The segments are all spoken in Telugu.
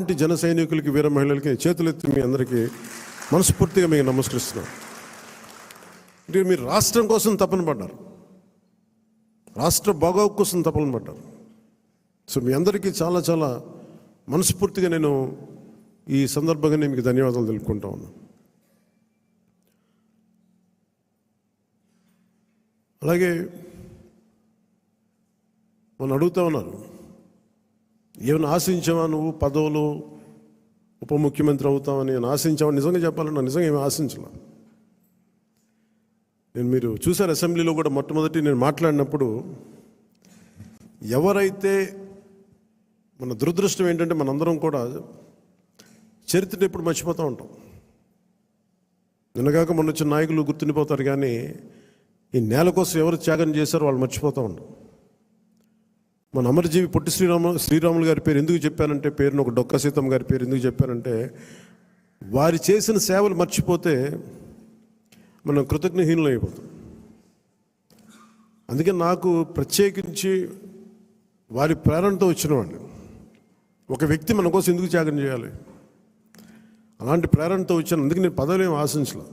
అలాంటి జన సైనికులకి వీర మహిళలకి చేతులెత్తి మీ అందరికీ మనస్ఫూర్తిగా మీకు నమస్కరిస్తున్నాను అంటే మీరు రాష్ట్రం కోసం తపన పడ్డారు. రాష్ట్ర బాగోగు కోసం తపన పడ్డారు. సో మీ అందరికీ చాలా చాలా మనస్ఫూర్తిగా నేను ఈ సందర్భంగా నేను మీకు ధన్యవాదాలు తెలుపుకుంటా ఉన్నాను అలాగే మనం అడుగుతా ఉన్నారు. ఏమైనా ఆశించావా నువ్వు పదవులు ఉప ముఖ్యమంత్రి అవుతావని? నేను ఆశించావా? నిజంగా చెప్పాలన్నా నిజంగా ఏమి ఆశించలే. నేను మీరు చూశారు అసెంబ్లీలో కూడా మొట్టమొదటి నేను మాట్లాడినప్పుడు ఎవరైతే మన దురదృష్టం ఏంటంటే మనందరం కూడా చరిత్రను ఎప్పుడు మర్చిపోతూ ఉంటాం. నిన్నగాక మొన్న వచ్చిన నాయకులు గుర్తుండిపోతారు కానీ ఈ నేల కోసం ఎవరు త్యాగం చేశారో వాళ్ళు మర్చిపోతూ ఉంటాం మన అమరజీవి పొట్టి శ్రీరామ శ్రీరాములు గారి పేరు ఎందుకు చెప్పానంటే పేరును ఒక డొక్క సీతమ్మ గారి పేరు ఎందుకు చెప్పానంటే వారి చేసిన సేవలు మర్చిపోతే మనం కృతజ్ఞహీనులు అయిపోతాం అందుకే నాకు ప్రత్యేకించి వారి ప్రేరణతో వచ్చిన వాడిని ఒక వ్యక్తి మన కోసం ఎందుకు త్యాగం చేయాలి? అలాంటి ప్రేరణతో వచ్చాను అందుకే నేను పదవులు ఏం ఆశించలేదు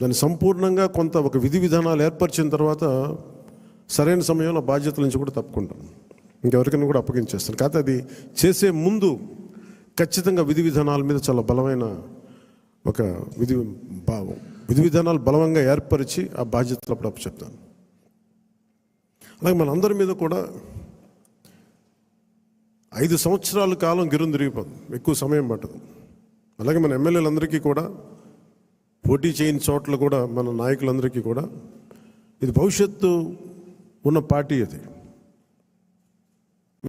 దాన్ని సంపూర్ణంగా కొంత ఒక విధి విధానాలు ఏర్పరిచిన తర్వాత సరైన సమయంలో బాధ్యతల నుంచి కూడా తప్పుకుంటాం. ఇంకెవరికైనా కూడా అప్పగించేస్తాను కాకపోతే అది చేసే ముందు ఖచ్చితంగా విధి విధానాల మీద చాలా బలమైన ఒక విధి బా- విధి విధానాలు బలవంగా ఏర్పరిచి ఆ బాధ్యతలు అప్పుడు అప్పచెప్తాను అలాగే మనందరి మీద కూడా ఐదు సంవత్సరాల కాలం గిరుం ఎక్కువ సమయం పట్టదు. అలాగే మన ఎమ్మెల్యేలందరికీ కూడా పోటీ చేయని చోట్ల కూడా మన నాయకులందరికీ కూడా ఇది భవిష్యత్తు ఉన్న పార్టీ అది.